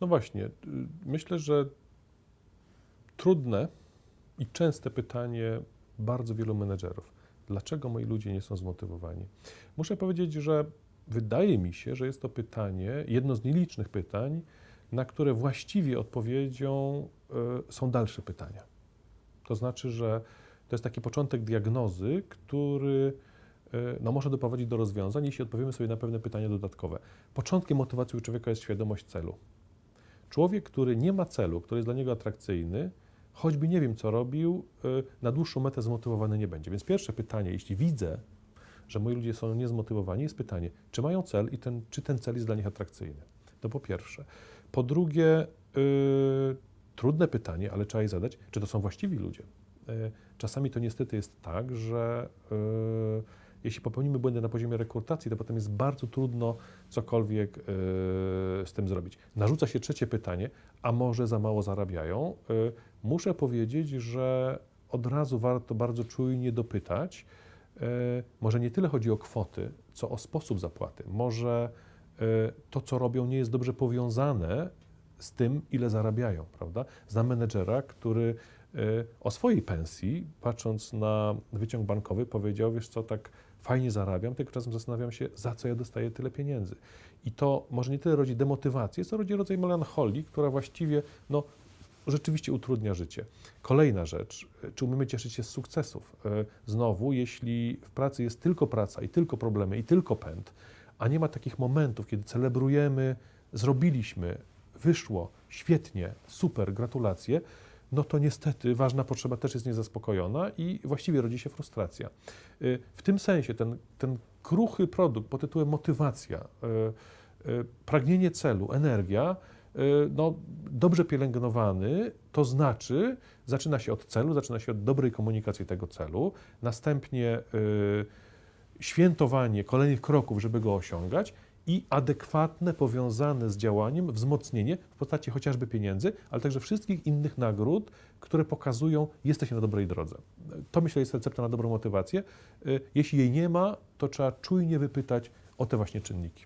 No właśnie, y, myślę, że trudne i częste pytanie bardzo wielu menedżerów. Dlaczego moi ludzie nie są zmotywowani? Muszę powiedzieć, że wydaje mi się, że jest to pytanie, jedno z nielicznych pytań, na które właściwie odpowiedzią y, są dalsze pytania. To znaczy, że to jest taki początek diagnozy, który y, no, może doprowadzić do rozwiązań, jeśli odpowiemy sobie na pewne pytania dodatkowe. Początkiem motywacji u człowieka jest świadomość celu. Człowiek, który nie ma celu, który jest dla niego atrakcyjny, choćby nie wiem, co robił, y, na dłuższą metę zmotywowany nie będzie. Więc pierwsze pytanie, jeśli widzę, że moi ludzie są niezmotywowani, jest pytanie, czy mają cel i ten, czy ten cel jest dla nich atrakcyjny. To po pierwsze. Po drugie, y, trudne pytanie, ale trzeba je zadać, czy to są właściwi ludzie. Y, czasami to niestety jest tak, że y, jeśli popełnimy błędy na poziomie rekrutacji, to potem jest bardzo trudno cokolwiek y, z tym zrobić. Narzuca się trzecie pytanie, a może za mało zarabiają? Y, muszę powiedzieć, że od razu warto bardzo czujnie dopytać. Y, może nie tyle chodzi o kwoty, co o sposób zapłaty. Może to, co robią, nie jest dobrze powiązane z tym, ile zarabiają, prawda? Znam menedżera, który o swojej pensji, patrząc na wyciąg bankowy, powiedział, wiesz co, tak fajnie zarabiam, tylko czasem zastanawiam się, za co ja dostaję tyle pieniędzy. I to może nie tyle rodzi demotywację, co rodzi rodzaj melancholii, która właściwie, no, rzeczywiście utrudnia życie. Kolejna rzecz, y, czy umiemy cieszyć się z sukcesów? Y, Znowu, jeśli w pracy jest tylko praca i tylko problemy i tylko pęd, a nie ma takich momentów, kiedy celebrujemy, zrobiliśmy, wyszło, świetnie, super, gratulacje, no to niestety ważna potrzeba też jest niezaspokojona i właściwie rodzi się frustracja. Y, W tym sensie ten, ten kruchy produkt pod tytułem motywacja, y, y, pragnienie celu, energia, no, dobrze pielęgnowany, to znaczy zaczyna się od celu, zaczyna się od dobrej komunikacji tego celu, następnie świętowanie kolejnych kroków, żeby go osiągać i adekwatne, powiązane z działaniem wzmocnienie w postaci chociażby pieniędzy, ale także wszystkich innych nagród, które pokazują, jesteś na dobrej drodze. To myślę jest recepta na dobrą motywację. Y, Jeśli jej nie ma, to trzeba czujnie wypytać o te właśnie czynniki.